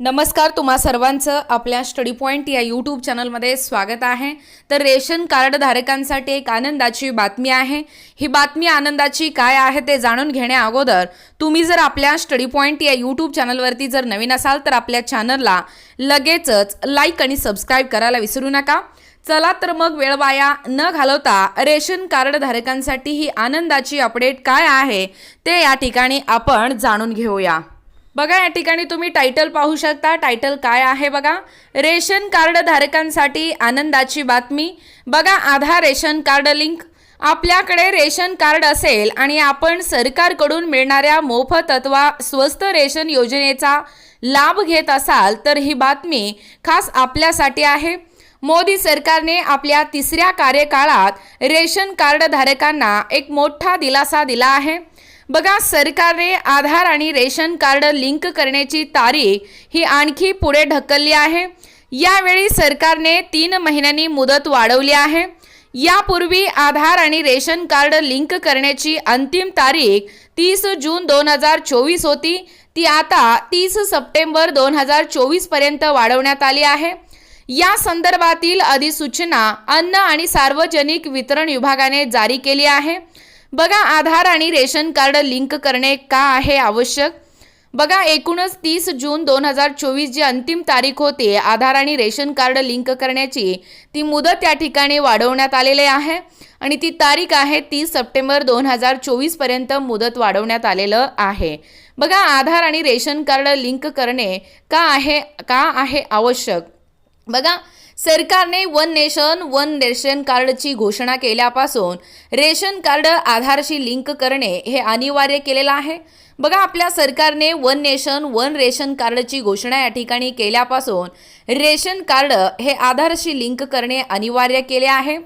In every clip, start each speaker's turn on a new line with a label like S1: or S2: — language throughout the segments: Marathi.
S1: नमस्कार तुम्हा सर्वांचं आपल्या स्टडी पॉईंट या यूट्यूब चॅनलमध्ये स्वागत आहे. तर रेशन कार्ड धारकांसाठी एक आनंदाची बातमी आहे. ही बातमी आनंदाची काय आहे ते जाणून घेण्या अगोदर तुम्ही जर आपल्या स्टडी पॉईंट या यूट्यूब चॅनलवरती जर नवीन असाल तर आपल्या चॅनलला लगेचच लाईक आणि सबस्क्राईब करायला विसरू नका. चला तर मग वेळ वाया न घालवता रेशन कार्ड धारकांसाठी ही आनंदाची अपडेट काय आहे ते या ठिकाणी आपण जाणून घेऊया. बघा या ठिकाणी तुम्ही टायटल पाहू शकता. टायटल काय आहे बघा? रेशन कार्ड धारकांसाठी आनंदाची बातमी. बघा आधार रेशन कार्ड लिंक. आपल्याकडे रेशन कार्ड असेल आणि आपण सरकारकडून मिळणाऱ्या मोफत अथवा स्वस्त रेशन योजनेचा लाभ घेत असाल तर ही बातमी खास आपल्यासाठी आहे. मोदी सरकारने आपल्या तिसऱ्या कार्यकाळात रेशन कार्ड धारकांना एक मोठा दिलासा दिला आहे. बघा सरकारने आधार आणि रेशन कार्ड लिंक करण्याची तारीख ही आणखी पुढे ढकलली आहे. यावेळी सरकारने तीन महिन्यांनी मुदत वाढवली आहे. यापूर्वी आधार आणि रेशन कार्ड लिंक करण्याची अंतिम तारीख तीस जून दोन हजार चोवीस होती. ती आता तीस सप्टेंबर दोन हजार चोवीसपर्यंत वाढवण्यात आली आहे. या संदर्भातील अधिसूचना अन्न आणि सार्वजनिक वितरण विभागाने जारी केली आहे. बघा आधार आणि रेशन कार्ड लिंक करणे का आहे आवश्यक? बघा एकूणच तीस जून दोन हजार चोवीस जी अंतिम तारीख होती आधार आणि रेशन कार्ड लिंक करण्याची ती मुदत त्या ठिकाणी वाढवण्यात आलेली आहे आणि ती तारीख आहे तीस सप्टेंबर दोन हजार चोवीसपर्यंत मुदत वाढवण्यात आलेलं आहे. बघा आधार आणि रेशन कार्ड लिंक करणे का आहे का आहे आवश्यक? बघा सरकारने वन नेशन वन रेशन कार्डची घोषणा केल्यापासून रेशन कार्ड आधारशी लिंक करणे हे अनिवार्य केलेलं आहे. बघा आपल्या सरकारने वन नेशन वन रेशन कार्डची घोषणा या ठिकाणी केल्यापासून रेशन कार्ड हे आधारशी लिंक करणे अनिवार्य केले आहे.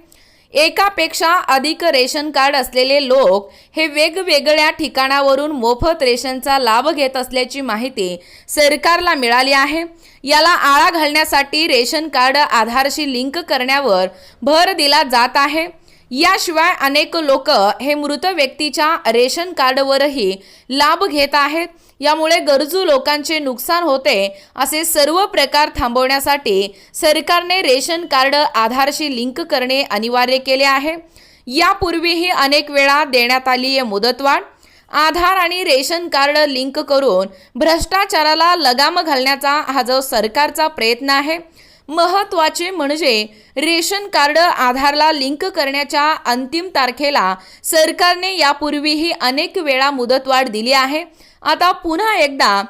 S1: एकापेक्षा अधिक रेशन कार्ड असलेले लोक हे वेगवेगळ्या ठिकाणावरून मोफत रेशनचा लाभ घेत असल्याची माहिती सरकारला मिळाली आहे. याला आळा घालण्यासाठी रेशन कार्ड आधारशी लिंक करण्यावर भर दिला जात आहे. याशिवाय अनेक लोक हे मृत व्यक्तीच्या रेशन कार्डवरही लाभ घेत आहेत. यामुळे गरजू लोकांचे नुकसान होते असे सर्व प्रकार थांबवण्यासाठी सरकारने रेशन कार्ड आधारशी लिंक करणे अनिवार्य केले आहे. यापूर्वीही अनेक वेळा देण्यात आली आहे मुदतवाढ. आधार आणि रेशन कार्ड लिंक करून भ्रष्टाचाराला लगाम घालण्याचा हा जो सरकारचा प्रयत्न आहे महत्त्वाचे म्हणजे रेशन कार्ड आधारला लिंक करण्याच्या अंतिम तारखेला सरकारने यापूर्वीही अनेक वेळा मुदतवाढ दिली आहे. आता पुन्हा एकदा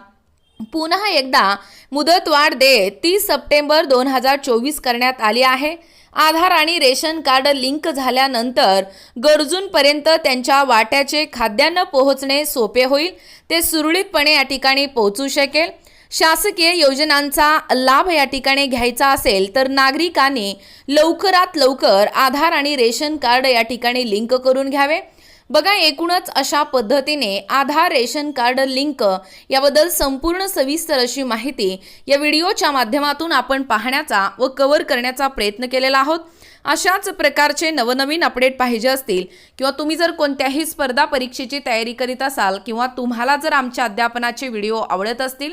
S1: पुन्हा एकदा मुदतवाढ देत तीस सप्टेंबर दोन हजार चोवीस करण्यात आली आहे. आधार आणि रेशन कार्ड लिंक झाल्यानंतर गरजूंपर्यंत त्यांच्या वाट्याचे खाद्यान्न पोहोचणे सोपे होईल. ते सुरळीतपणे या ठिकाणी पोहोचू शकेल. शासकीय योजनांचा लाभ या ठिकाणी घ्यायचा असेल तर नागरिकांनी लवकरात लवकर आधार आणि रेशन कार्ड या ठिकाणी लिंक करून घ्यावे. बघा एकूणच अशा पद्धतीने आधार रेशन कार्ड लिंक याबद्दल संपूर्ण सविस्तर अशी माहिती या व्हिडिओच्या माध्यमातून आपण पाहण्याचा व कव्हर करण्याचा प्रयत्न केलेला आहोत. अशाच प्रकारचे नवनवीन अपडेट पाहिजे असतील किंवा तुम्ही जर कोणत्याही स्पर्धा परीक्षेची तयारी करीत असाल किंवा तुम्हाला जर आमच्या अध्यापनाचे व्हिडिओ आवडत असतील